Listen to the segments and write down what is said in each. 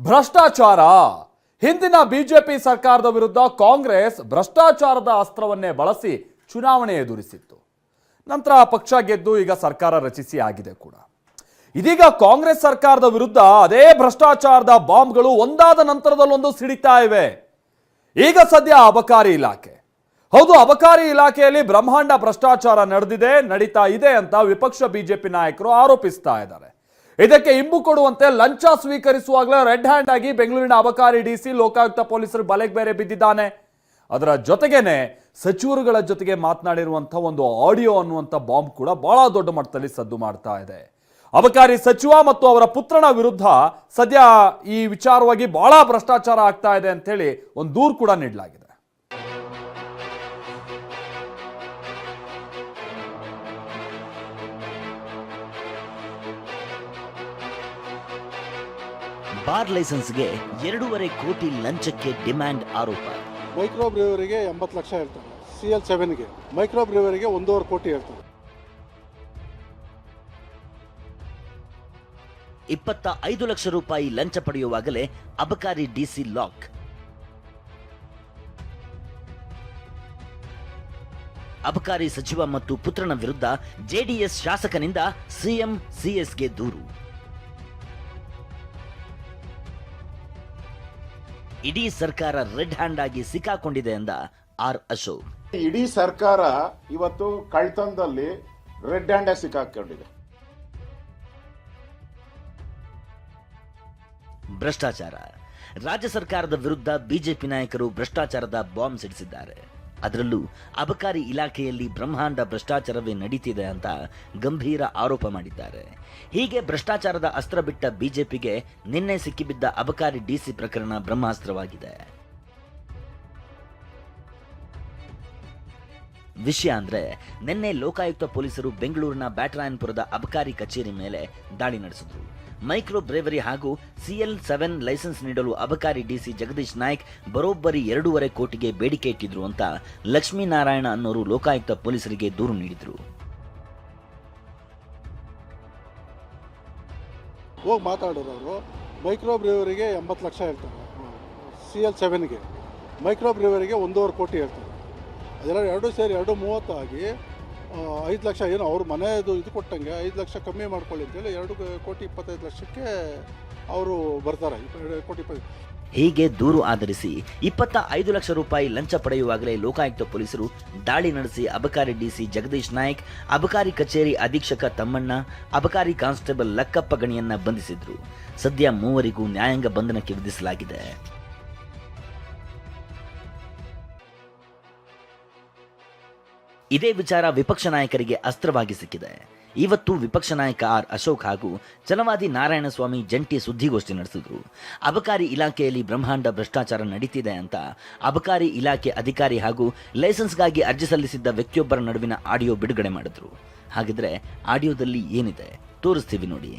ಭ್ರಷ್ಟಾಚಾರ. ಹಿಂದಿನ ಬಿಜೆಪಿ ಸರ್ಕಾರದ ವಿರುದ್ಧ ಕಾಂಗ್ರೆಸ್ ಭ್ರಷ್ಟಾಚಾರದ ಅಸ್ತ್ರವನ್ನೇ ಬಳಸಿ ಚುನಾವಣೆ ಎದುರಿಸಿತ್ತು. ನಂತರ ಪಕ್ಷ ಗೆದ್ದು ಈಗ ಸರ್ಕಾರ ರಚಿಸಿ ಆಗಿದೆ ಕೂಡ. ಇದೀಗ ಕಾಂಗ್ರೆಸ್ ಸರ್ಕಾರದ ವಿರುದ್ಧ ಅದೇ ಭ್ರಷ್ಟಾಚಾರದ ಬಾಂಬ್ಗಳು ಒಂದಾದ ನಂತರದಲ್ಲೊಂದು ಸಿಡಿತಾ ಇವೆ. ಈಗ ಸದ್ಯ ಅಬಕಾರಿ ಇಲಾಖೆ. ಹೌದು, ಅಬಕಾರಿ ಇಲಾಖೆಯಲ್ಲಿ ಬ್ರಹ್ಮಾಂಡ ಭ್ರಷ್ಟಾಚಾರ ನಡೆದಿದೆ, ನಡೀತಾ ಇದೆ ಅಂತ ವಿಪಕ್ಷ ಬಿಜೆಪಿ ನಾಯಕರು ಆರೋಪಿಸ್ತಾ ಇದ್ದಾರೆ. ಇದಕ್ಕೆ ಇಂಬು ಕೊಡುವಂತೆ ಲಂಚ ಸ್ವೀಕರಿಸುವಾಗಲೇ ರೆಡ್ ಹ್ಯಾಂಡ್ ಆಗಿ ಬೆಂಗಳೂರಿನ ಅಬಕಾರಿ ಡಿಸಿ, ಲೋಕಾಯುಕ್ತ ಪೊಲೀಸರು ಬಲೆಗೆ ಬೇರೆ ಬಿದ್ದಿದ್ದಾನೆ. ಅದರ ಜೊತೆಗೇನೆ ಸಚಿವರುಗಳ ಜೊತೆಗೆ ಮಾತನಾಡಿರುವಂಥ ಒಂದು ಆಡಿಯೋ ಅನ್ನುವಂಥ ಬಾಂಬ್ ಕೂಡ ಬಹಳ ದೊಡ್ಡ ಮಟ್ಟದಲ್ಲಿ ಸದ್ದು ಮಾಡ್ತಾ ಇದೆ. ಅಬಕಾರಿ ಸಚಿವ ಮತ್ತು ಅವರ ಪುತ್ರನ ವಿರುದ್ಧ ಸದ್ಯ ಈ ವಿಚಾರವಾಗಿ ಬಹಳ ಭ್ರಷ್ಟಾಚಾರ ಆಗ್ತಾ ಇದೆ ಅಂತ ಹೇಳಿ ಒಂದು ದೂರು ಕೂಡ ನೀಡಲಾಗಿದೆ. ಬಾರ್ ಲೈಸೆನ್ಸ್ಗೆ ಎರಡೂವರೆ ಕೋಟಿ ಲಂಚಕ್ಕೆ ಡಿಮ್ಯಾಂಡ್ ಆರೋಪ. ಮೈಕ್ರೋ ಬ್ರೀವರಿಗೆ ಎಂಬತ್ತು ಲಕ್ಷ ಹೇಳ್ತಾರೆ. ಸಿ ಎಲ್ ಸೆವೆನ್ಗೆ ಮೈಕ್ರೋ ಬ್ರೀವರಿಗೆ ಒಂದೂವರೆ ಕೋಟಿ ಹೇಳ್ತಾರೆ. ಇಪ್ಪತ್ತ ಐದು ಲಕ್ಷ ರೂಪಾಯಿ ಲಂಚ ಪಡೆಯುವಾಗಲೇ ಅಬಕಾರಿ ಡಿಸಿ ಲಾಕ್. ಅಬಕಾರಿ ಸಚಿವ ಮತ್ತು ಪುತ್ರನ ವಿರುದ್ಧ ಜೆಡಿಎಸ್ ಶಾಸಕನಿಂದ ಸಿಎಂ ಸಿಎಸ್ಗೆ ದೂರು. ಇಡೀ ಸರ್ಕಾರ ರೆಡ್ ಹ್ಯಾಂಡ್ ಆಗಿ ಸಿಕ್ಕಾಕೊಂಡಿದೆ ಎಂದ ಆರ್ ಅಶೋಕ್. ಇಡೀ ಸರ್ಕಾರ ಇವತ್ತು ಕಳ್ತನದಲ್ಲಿ ರೆಡ್ ಹ್ಯಾಂಡ್ ಸಿಕ್ಕಾಕೊಂಡಿದೆ. ಭ್ರಷ್ಟಾಚಾರ. ರಾಜ್ಯ ಸರ್ಕಾರದ ವಿರುದ್ಧ ಬಿಜೆಪಿ ನಾಯಕರು ಭ್ರಷ್ಟಾಚಾರದ ಬಾಂಬ್ ಸಿಡಿಸಿದ್ದಾರೆ. ಅದರಲ್ಲೂ ಅಬಕಾರಿ ಇಲಾಖೆಯಲ್ಲಿ ಬ್ರಹ್ಮಾಂಡ ಭ್ರಷ್ಟಾಚಾರವೇ ನಡೀತಿದೆ ಅಂತ ಗಂಭೀರ ಆರೋಪ ಮಾಡಿದ್ದಾರೆ. ಹೀಗೆ ಭ್ರಷ್ಟಾಚಾರದ ಅಸ್ತ್ರ ಬಿಟ್ಟ ಬಿಜೆಪಿಗೆ ನಿನ್ನೆ ಸಿಕ್ಕಿಬಿದ್ದ ಅಬಕಾರಿ ಡಿಸಿ ಪ್ರಕರಣ ಬ್ರಹ್ಮಾಸ್ತ್ರವಾಗಿದೆ. ವಿಷಯ ಅಂದ್ರೆ, ನಿನ್ನೆ ಲೋಕಾಯುಕ್ತ ಪೊಲೀಸರು ಬೆಂಗಳೂರಿನ ಬ್ಯಾಟರಾಯನ್ಪುರದ ಅಬಕಾರಿ ಕಚೇರಿ ಮೇಲೆ ದಾಳಿ ನಡೆಸಿದ್ರು. ಮೈಕ್ರೋ ಬ್ರೇವರಿ ಹಾಗೂ ಸಿಎಲ್ ಸೆವೆನ್ ಲೈಸೆನ್ಸ್ ನೀಡಲು ಅಬಕಾರಿ ಡಿಸಿ ಜಗದೀಶ್ ನಾಯ್ಕ್ ಬರೋಬ್ಬರಿ ಎರಡೂವರೆ ಕೋಟಿಗೆ ಬೇಡಿಕೆ ಇಟ್ಟಿದ್ರು ಅಂತ ಲಕ್ಷ್ಮೀನಾರಾಯಣ ಅನ್ನೋರು ಲೋಕಾಯುಕ್ತ ಪೊಲೀಸರಿಗೆ ದೂರು ನೀಡಿದ್ರು. ಹೋಗಿ ಮಾತಾಡೋರು ಅವರು. ಮೈಕ್ರೋ ಬ್ರೇವರಿಗೆ ಎಂಬತ್ತು ಲಕ್ಷ ಹೇಳ್ತಾರೆ. ಸಿ ಎಲ್ ಸೆವೆನ್ಗೆ. ಮೈಕ್ರೋ ಬ್ರೇವರಿಗೆ ಒಂದೂವರೆ ಕೋಟಿ ಹೇಳ್ತಾರೆ. ಅದೆಲ್ಲ ಎರಡು ಸೇರಿ, ಎರಡು ಮೂವತ್ತಾಗಿ ಐದು ಲಕ್ಷ ಏನು ಅವ್ರ ಮನೆಯದು ಇದು ಕೊಟ್ಟಂಗೆ ಐದು ಲಕ್ಷ ಕಮ್ಮಿ ಮಾಡ್ಕೊಳ್ಳಿ ಅಂತೇಳಿ ಎರಡು ಕೋಟಿ ಇಪ್ಪತ್ತೈದು ಲಕ್ಷಕ್ಕೆ ಅವರು ಬರ್ತಾರೆ. ಕೋಟಿ ಹೀಗೆ ದೂರು ಆಧರಿಸಿ ಇಪ್ಪತ್ತ ಐದು ಲಕ್ಷ ರೂಪಾಯಿ ಲಂಚ ಪಡೆಯುವಾಗಲೇ ಲೋಕಾಯುಕ್ತ ಪೊಲೀಸರು ದಾಳಿ ನಡೆಸಿ ಅಬಕಾರಿ ಡಿಸಿ ಜಗದೀಶ್ ನಾಯ್ಕ್, ಅಬಕಾರಿ ಕಚೇರಿ ಅಧೀಕ್ಷಕ ತಮ್ಮಣ್ಣ, ಅಬಕಾರಿ ಕಾನ್ಸ್ಟೇಬಲ್ ಲಕ್ಕಪ್ಪ ಗಣಿಯನ್ನ ಬಂಧಿಸಿದ್ರು. ಸದ್ಯ ಮೂವರಿಗೂ ನ್ಯಾಯಾಂಗ ಬಂಧನಕ್ಕೆ ವಿಧಿಸಲಾಗಿದೆ. ಇದೇ ವಿಚಾರ ವಿಪಕ್ಷ ನಾಯಕರಿಗೆ ಅಸ್ತ್ರವಾಗಿ ಸಿಕ್ಕಿದೆ. ಇವತ್ತು ವಿಪಕ್ಷ ನಾಯಕ ಆರ್ ಅಶೋಕ್ ಹಾಗೂ ಚಲವಾದಿ ನಾರಾಯಣಸ್ವಾಮಿ ಜಂಟಿ ಸುದ್ದಿಗೋಷ್ಠಿ ನಡೆಸಿದ್ರು. ಅಬಕಾರಿ ಇಲಾಖೆಯಲ್ಲಿ ಬ್ರಹ್ಮಾಂಡ ಭ್ರಷ್ಟಾಚಾರ ನಡೀತಿದೆ ಅಂತ ಅಬಕಾರಿ ಇಲಾಖೆ ಅಧಿಕಾರಿ ಹಾಗೂ ಲೈಸೆನ್ಸ್ಗಾಗಿ ಅರ್ಜಿ ಸಲ್ಲಿಸಿದ್ದ ವ್ಯಕ್ತಿಯೊಬ್ಬರ ನಡುವಿನ ಆಡಿಯೋ ಬಿಡುಗಡೆ ಮಾಡಿದ್ರು. ಹಾಗಿದ್ರೆ ಆಡಿಯೋದಲ್ಲಿ ಏನಿದೆ? ತೋರಿಸ್ತೀವಿ ನೋಡಿ.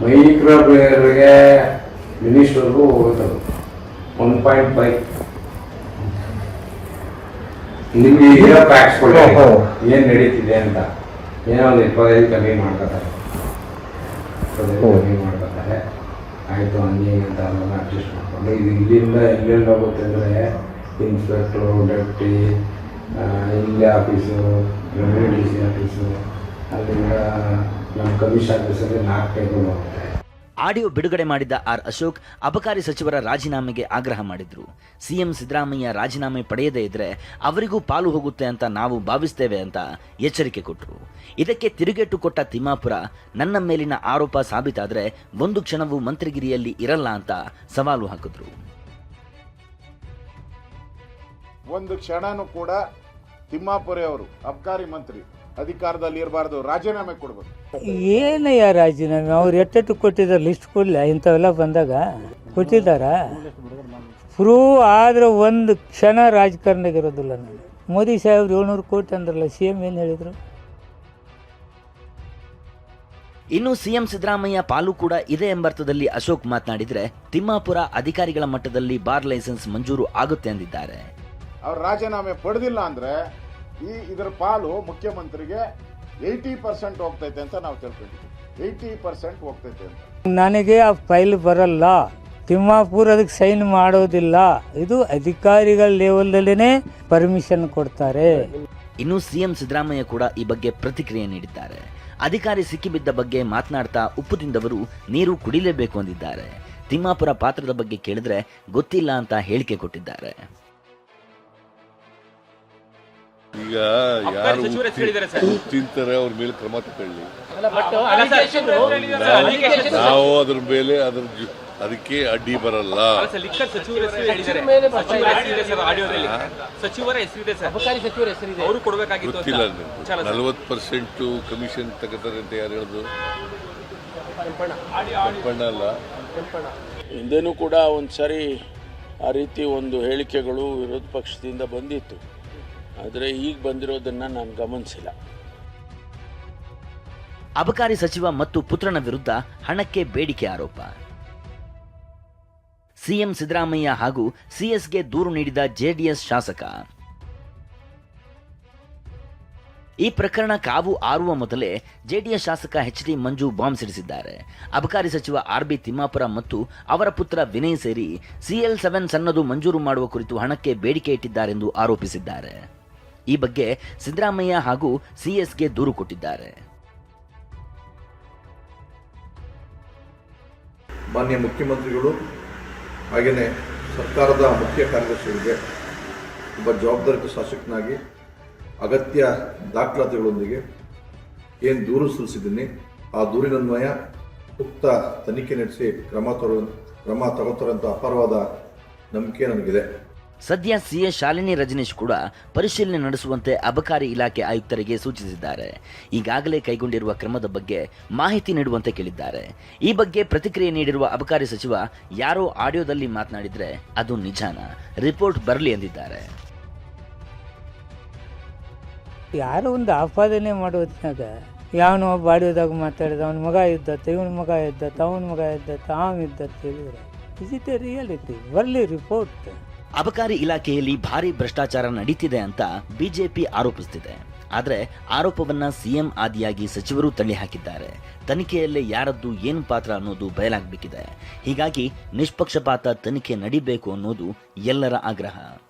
ಮೈಕ್ರೋ ಪ್ಲೇಯರ್ಗೆ ಮಿನಿಸ್ಟರ್ಗೂ ಹೋಗೋದು ಒನ್ ಪಾಯಿಂಟ್ ಫೈವ್ ನಿಮ್ಗೆ ಇರೋ ಫ್ಯಾಕ್ಟ್ಸ್ ಕೊಡಿ ಏನು ನಡೀತಿದೆ ಅಂತ. ಏನೋ ಒಂದು ಇಪ್ಪತ್ತೈದು ಕಮ್ಮಿ ಮಾಡ್ಕೊತಾರೆ. ಕಮ್ಮಿ ಮಾಡ್ಕೊತಾರೆ. ಆಯಿತು ಹಂಗೆ ಅಂತ ಅದನ್ನು ಅಡ್ಜಸ್ಟ್ ಮಾಡ್ಕೊಂಡು. ಇದು ಇಲ್ಲಿಂದ ಎಲ್ಲೆಲ್ಲಿ ಹೋಗುತ್ತೆ ಅಂದರೆ ಇನ್ಸ್ಪೆಕ್ಟ್ರು ಡೆಪ್ಟಿ ಇಲ್ಲೇ ಆಫೀಸು ಡಿ ಸಿ ಆಫೀಸು ಅಲ್ಲಿಂದ ನಮ್ಮ ಕಮಿಷನ್ ಆಫೀಸಲ್ಲಿ ನಾಲ್ಕು ಟೈಮ್ಗಳು ಹೋಗುತ್ತೆ. ಆಡಿಯೋ ಬಿಡುಗಡೆ ಮಾಡಿದ್ದ ಆರ್ ಅಶೋಕ್ ಅಬಕಾರಿ ಸಚಿವರ ರಾಜೀನಾಮೆಗೆ ಆಗ್ರಹ ಮಾಡಿದ್ರು. ಸಿಎಂ ಸಿದ್ದರಾಮಯ್ಯ ರಾಜೀನಾಮೆ ಪಡೆಯದೇ ಇದ್ರೆ ಅವರಿಗೂ ಪಾಲು ಹೋಗುತ್ತೆ ಅಂತ ನಾವು ಭಾವಿಸ್ತೇವೆ ಅಂತ ಎಚ್ಚರಿಕೆ ಕೊಟ್ಟರು ಇದಕ್ಕೆ ತಿರುಗೇಟು ಕೊಟ್ಟ ತಿಮ್ಮಾಪುರ, ನನ್ನ ಮೇಲಿನ ಆರೋಪ ಸಾಬೀತಾದರೆ ಒಂದು ಕ್ಷಣವೂ ಮಂತ್ರಿಗಿರಿಯಲ್ಲಿ ಇರಲ್ಲ ಅಂತ ಸವಾಲು ಹಾಕಿದ್ರು. ಒಂದು ಕ್ಷಣನೂ ಕೂಡ ತಿಮ್ಮಾಪುರೆಯವರು ಅಬ್ಕಾರಿ ಮಂತ್ರಿ ಅಧಿಕಾರದಲ್ಲಿ ಇರಬಾರ್ದು ರಾಜೀನಾಮೆ ಕೊಡ್ಬೇಕು. ಏನಯ್ಯ ರಾಜೀನಾಮೆ? ಅವ್ರು ಎಟ್ಟೆಟ್ಟು ಕೊಟ್ಟಿದ್ದಾರೆ ಲಿಸ್ಟ್ ಕೊಡಲಿ? ಇಂಥವೆಲ್ಲ ಬಂದಾಗ ಕೊಟ್ಟಿದ್ದಾರ? ಪ್ರೂವ್ ಆದ್ರೆ ಒಂದು ಕ್ಷಣ ರಾಜಕಾರಣದಾಗಿರೋದಿಲ್ಲ ನಾನು ಮೋದಿ ಸಾಹೇಬ್ರು ಏಳ್ನೂರು ಕೋಟಿ ಅಂದ್ರಲ್ಲ ಸಿ ಎಂ ಏನು ಹೇಳಿದರು? ಇನ್ನು ಸಿಎಂ ಸಿದ್ದರಾಮಯ್ಯ ಪಾಲು ಕೂಡ ಇದೆ ಎಂಬರ್ಥದಲ್ಲಿ ಅಶೋಕ್ ಮಾತನಾಡಿದ್ರೆ ತಿಮ್ಮಾಪುರ ಅಧಿಕಾರಿಗಳ ಮಟ್ಟದಲ್ಲಿ ಬಾರ್ ಲೈಸೆನ್ಸ್ ಮಂಜೂರು ಆಗುತ್ತೆ ಅಂದಿದ್ದಾರೆ. ಅವ್ರು ರಾಜೀನಾಮೆ ಪಡೆದಿಲ್ಲ ಅಂದ್ರೆ ಈ ಇದರ ಪಾಲು ಮುಖ್ಯಮಂತ್ರಿಗೆ ಏಯ್ಟಿ ಪರ್ಸೆಂಟ್ ಹೋಗ್ತೈತೆ ಅಂತ ನಾವು ತಿಳ್ಕೊಂಡಿದ್ದೀವಿ. ಏಯ್ಟಿ ಪರ್ಸೆಂಟ್ ಹೋಗ್ತೈತೆ ಅಂತ. ನನಗೆ ಆ ಫೈಲ್ ಬರಲ್ಲ. ತಿಮ್ಮಾಪುರ ಅದಕ್ಕೆ ಸೈನ್ ಮಾಡೋದಿಲ್ಲ. ಇದು ಅಧಿಕಾರಿಗಳ ಲೆವೆಲ್ದಲ್ಲೇ ಪರ್ಮಿಷನ್ ಕೊಡ್ತಾರೆ. ಇನ್ನು ಸಿಎಂ ಸಿದ್ದರಾಮಯ್ಯ ಕೂಡ ಈ ಬಗ್ಗೆ ಪ್ರತಿಕ್ರಿಯೆ ನೀಡಿದ್ದಾರೆ. ಅಧಿಕಾರಿ ಸಿಕ್ಕಿಬಿದ್ದ ಬಗ್ಗೆ ಮಾತನಾಡ್ತಾ ಉಪ್ಪು ತಿಂದವರು ನೀರು ಕುಡಿಲೇಬೇಕು ಅಂದಿದ್ದಾರೆ. ತಿಮ್ಮಾಪುರ ಪಾತ್ರದ ಬಗ್ಗೆ ಕೇಳಿದ್ರೆ ಗೊತ್ತಿಲ್ಲ ಅಂತ ಹೇಳಿಕೆ ಕೊಟ್ಟಿದ್ದಾರೆ. ಈಗ ಯಾರು ತಿಂತಾರೆ ಅವ್ರ ಮೇಲೆ ಕ್ರಮ ತಗೊಳ್ಳಿ. ನಾವು ಅದ್ರ ಮೇಲೆ ಅದ್ರ ಅದಕ್ಕೆ ಅಡ್ಡಿ ಬರಲ್ಲ. ಲಿಕ್ಕರ್ ಸಚಿವರ ಹೆಸರು ಹೇಳಿದ್ದಾರೆ. ಸರ್ ಆಡಿಯೋದಲ್ಲಿ. ಸಚಿವರ ಹೆಸರಿದೆ ಸರ್. ಅಬಕಾರಿ ಸಚಿವರ ಹೆಸರಿದೆ ಅವರು ಕೊಡಬೇಕಾಗಿತ್ತು ಗೊತ್ತಿಲ್ಲ ನಲ್ವತ್ ನಲ್ವತ್ತು ಪರ್ಸೆಂಟ್ ಕಮಿಷನ್ ತಗೋತಾರೆ ಅಂತ ಯಾರು ಹೇಳುದು? ಅಲ್ಲ. ಹಿಂದೆನೂ ಕೂಡ ಒಂದು ಸರಿ ಆ ರೀತಿ ಒಂದು ಹೇಳಿಕೆಗಳು ವಿರೋಧ ಪಕ್ಷದಿಂದ ಬಂದಿತ್ತು. ಆದರೆ ಈಗ ಬಂದಿರೋದನ್ನ ನಾನು ಗಮನಿಸಿಲ್ಲ. ಅಬಕಾರಿ ಸಚಿವ ಮತ್ತು ಪುತ್ರನ ವಿರುದ್ಧ ಹಣಕ್ಕೆ ಬೇಡಿಕೆ ಆರೋಪ. ಸಿಎಂ ಸಿದ್ದರಾಮಯ್ಯ ಹಾಗೂ ಸಿಎಸ್ಗೆ ದೂರು ನೀಡಿದ ಜೆಡಿಎಸ್ ಶಾಸಕ. ಈ ಪ್ರಕರಣ ಕಾವು ಆರುವ ಮೊದಲೇ ಜೆಡಿಎಸ್ ಶಾಸಕ ಎಚ್ ಡಿ ಮಂಜು ಬಾಂಬ್ ಸಿಡಿಸಿದ್ದಾರೆ. ಅಬಕಾರಿ ಸಚಿವ ಆರ್ ಬಿ ತಿಮ್ಮಾಪುರ ಮತ್ತು ಅವರ ಪುತ್ರ ವಿನಯ್ ಸೇರಿ ಸಿಎಲ್ ಸೆವೆನ್ ಸನ್ನದು ಮಂಜೂರು ಮಾಡುವ ಕುರಿತು ಹಣಕ್ಕೆ ಬೇಡಿಕೆ ಇಟ್ಟಿದ್ದಾರೆಂದು ಆರೋಪಿಸಿದ್ದಾರೆ. ಈ ಬಗ್ಗೆ ಸಿದ್ದರಾಮಯ್ಯ ಹಾಗೂ ಸಿಎಸ್ಗೆ ದೂರು ಕೊಟ್ಟಿದ್ದಾರೆ. ಮಾನ್ಯ ಮುಖ್ಯಮಂತ್ರಿಗಳು ಹಾಗೆಯೇ ಸರ್ಕಾರದ ಮುಖ್ಯ ಕಾರ್ಯದರ್ಶಿಗಳಿಗೆ, ಒಬ್ಬ ಜವಾಬ್ದಾರಿತ ಶಾಸಕನಾಗಿ ಅಗತ್ಯ ದಾಖಲಾತಿಗಳೊಂದಿಗೆ ಏನು ದೂರು ಸಲ್ಲಿಸಿದ್ದೀನಿ, ಆ ದೂರಿನನ್ವಯ ಸೂಕ್ತ ತನಿಖೆ ನಡೆಸಿ ಕ್ರಮ ತಗೋ ಕ್ರಮ ತಗೋತಾರಂತ ಅಪಾರವಾದ ನಂಬಿಕೆ ನನಗಿದೆ. ಸದ್ಯ ಸಿಎ ಶಾಲಿನಿ ರಜನೀಶ್ ಕೂಡ ಪರಿಶೀಲನೆ ನಡೆಸುವಂತೆ ಅಬಕಾರಿ ಇಲಾಖೆ ಆಯುಕ್ತರಿಗೆ ಸೂಚಿಸಿದ್ದಾರೆ. ಈಗಾಗಲೇ ಕೈಗೊಂಡಿರುವ ಕ್ರಮದ ಬಗ್ಗೆ ಮಾಹಿತಿ ನೀಡುವಂತೆ ಕೇಳಿದ್ದಾರೆ. ಈ ಬಗ್ಗೆ ಪ್ರತಿಕ್ರಿಯೆ ನೀಡಿರುವ ಅಬಕಾರಿ ಸಚಿವ ಯಾರೋ ಆಡಿಯೋದಲ್ಲಿ ಮಾತನಾಡಿದ್ರೆ ಅದು ನಿಜಾನ. ರಿಪೋರ್ಟ್ ಬರಲಿ ಎಂದಿದ್ದಾರೆ. ಯಾರೋ ಒಂದು ಆಪಾದನೆ ಮಾಡೋದ್ನಾಗ ಯಾವನೋ ಒಬ್ಬ ಆಡಿಯೋದಾಗ ಮಾತಾಡಿದ, ಅವನ ಮಗ ಇದ್ದತ್ತ ಇವನ ಮಗ ಇದ್ದತ್ತ ಅವನ ಮಗ ಇದ್ದತ್ತ ಅವನ ಇದ್ದತ್ತ ಹೇಳಿದ್ರೆ ಇಸ್ ಇಟ್ ಎ ರಿಯಾಲಿಟಿ ಬರಲಿ ರಿಪೋರ್ಟ್ ಅಬಕಾರಿ ಇಲಾಖೆಯಲ್ಲಿ ಭಾರಿ ಭ್ರಷ್ಟಾಚಾರ ನಡೀತಿದೆ ಅಂತ ಬಿಜೆಪಿ ಆರೋಪಿಸುತ್ತಿದೆ ಆದರೆ ಆರೋಪವನ್ನ ಸಿಎಂ ಆದಿಯಾಗಿ ಸಚಿವರು ತಳ್ಳಿ ಹಾಕಿದ್ದಾರೆ. ತನಿಖೆಯಲ್ಲೇ ಯಾರದ್ದು ಏನು ಪಾತ್ರ ಅನ್ನೋದು ಬಯಲಾಗಬೇಕಿದೆ. ಹೀಗಾಗಿ ನಿಷ್ಪಕ್ಷಪಾತ ತನಿಖೆ ನಡೀಬೇಕು ಅನ್ನೋದು ಎಲ್ಲರ ಆಗ್ರಹ.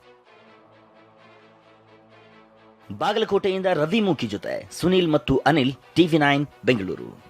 ಬಾಗಲಕೋಟೆಯಿಂದ ರವಿ ಮೂಕಿ ಜೊತೆ ಸುನೀಲ್ ಮತ್ತು ಅನಿಲ್, ಟಿವಿ ನೈನ್, ಬೆಂಗಳೂರು.